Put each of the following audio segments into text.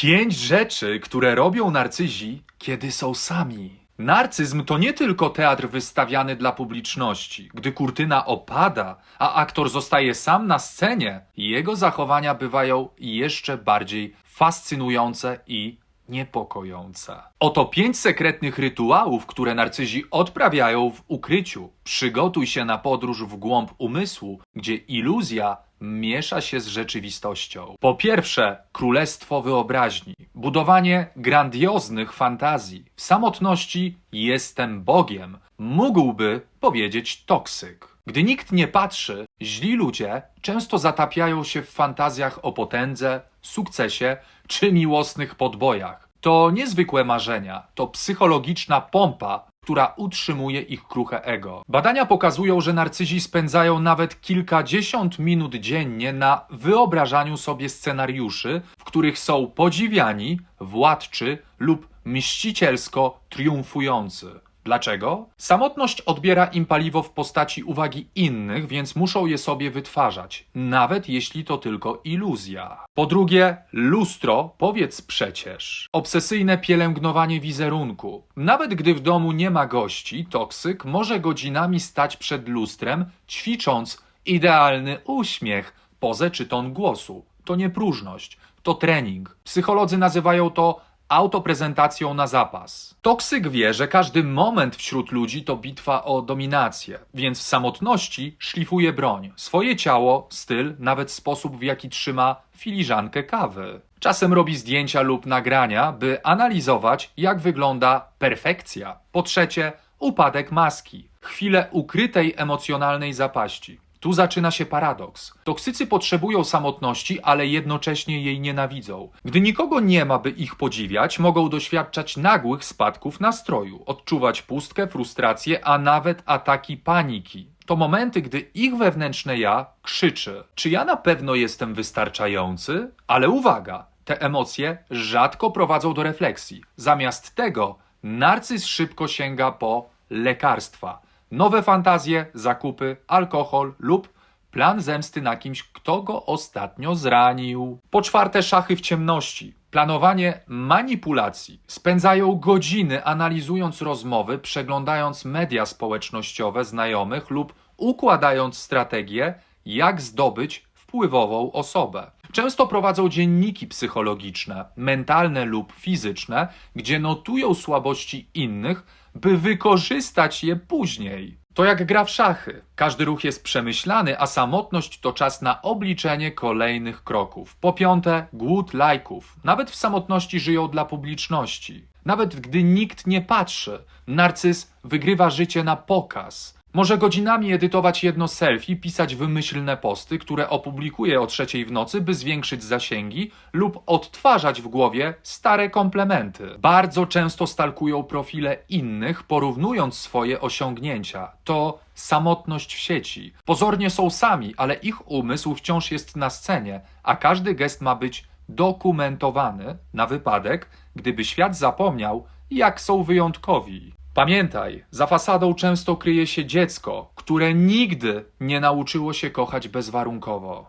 Pięć rzeczy, które robią narcyzi, kiedy są sami. Narcyzm to nie tylko teatr wystawiany dla publiczności. Gdy kurtyna opada, a aktor zostaje sam na scenie, jego zachowania bywają jeszcze bardziej fascynujące i niepokojące. Oto pięć sekretnych rytuałów, które narcyzi odprawiają w ukryciu. Przygotuj się na podróż w głąb umysłu, gdzie iluzja miesza się z rzeczywistością. Po pierwsze, królestwo wyobraźni. Budowanie grandioznych fantazji. W samotności jestem Bogiem. Mógłby powiedzieć toksyk. Gdy nikt nie patrzy, źli ludzie często zatapiają się w fantazjach o potędze, sukcesie czy miłosnych podbojach. To niezwykłe marzenia, to psychologiczna pompa, która utrzymuje ich kruche ego. Badania pokazują, że narcyzi spędzają nawet kilkadziesiąt minut dziennie na wyobrażaniu sobie scenariuszy, w których są podziwiani, władczy lub mścicielsko triumfujący. Dlaczego? Samotność odbiera im paliwo w postaci uwagi innych, więc muszą je sobie wytwarzać, nawet jeśli to tylko iluzja. Po drugie, lustro, powiedz przecież. Obsesyjne pielęgnowanie wizerunku. Nawet gdy w domu nie ma gości, toksyk może godzinami stać przed lustrem, ćwicząc idealny uśmiech, pozę czy ton głosu. To nie próżność, to trening. Psycholodzy nazywają to autoprezentacją na zapas. Toksyk wie, że każdy moment wśród ludzi to bitwa o dominację, więc w samotności szlifuje broń, swoje ciało, styl, nawet sposób w jaki trzyma filiżankę kawy. Czasem robi zdjęcia lub nagrania, by analizować, jak wygląda perfekcja. Po trzecie, upadek maski, chwilę ukrytej emocjonalnej zapaści. Tu zaczyna się paradoks. Toksycy potrzebują samotności, ale jednocześnie jej nienawidzą. Gdy nikogo nie ma, by ich podziwiać, mogą doświadczać nagłych spadków nastroju, odczuwać pustkę, frustrację, a nawet ataki paniki. To momenty, gdy ich wewnętrzne ja krzyczy: Czy ja na pewno jestem wystarczający? Ale uwaga! Te emocje rzadko prowadzą do refleksji. Zamiast tego, narcyz szybko sięga po lekarstwa nowe fantazje, zakupy, alkohol lub plan zemsty na kimś, kto go ostatnio zranił. Po czwarte, szachy w ciemności. Planowanie manipulacji. Spędzają godziny analizując rozmowy, przeglądając media społecznościowe znajomych lub układając strategię, jak zdobyć wpływową osobę. Często prowadzą dzienniki psychologiczne, mentalne lub fizyczne, gdzie notują słabości innych, by wykorzystać je później. To jak gra w szachy. Każdy ruch jest przemyślany, a samotność to czas na obliczenie kolejnych kroków. Po piąte, głód lajków. Nawet w samotności żyją dla publiczności. Nawet gdy nikt nie patrzy, narcyz wygrywa życie na pokaz. Może godzinami edytować jedno selfie, pisać wymyślne posty, które opublikuje o trzeciej w nocy, by zwiększyć zasięgi, lub odtwarzać w głowie stare komplementy. Bardzo często stalkują profile innych, porównując swoje osiągnięcia. To samotność w sieci. Pozornie są sami, ale ich umysł wciąż jest na scenie, a każdy gest ma być dokumentowany na wypadek, gdyby świat zapomniał, jak są wyjątkowi. Pamiętaj, za fasadą często kryje się dziecko, które nigdy nie nauczyło się kochać bezwarunkowo.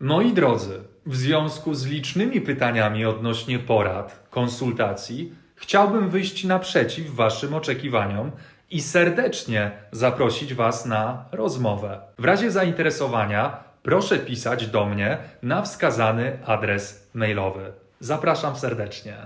Moi drodzy, w związku z licznymi pytaniami odnośnie porad, konsultacji, chciałbym wyjść naprzeciw Waszym oczekiwaniom i serdecznie zaprosić Was na rozmowę. W razie zainteresowania proszę pisać do mnie na wskazany adres mailowy. Zapraszam serdecznie.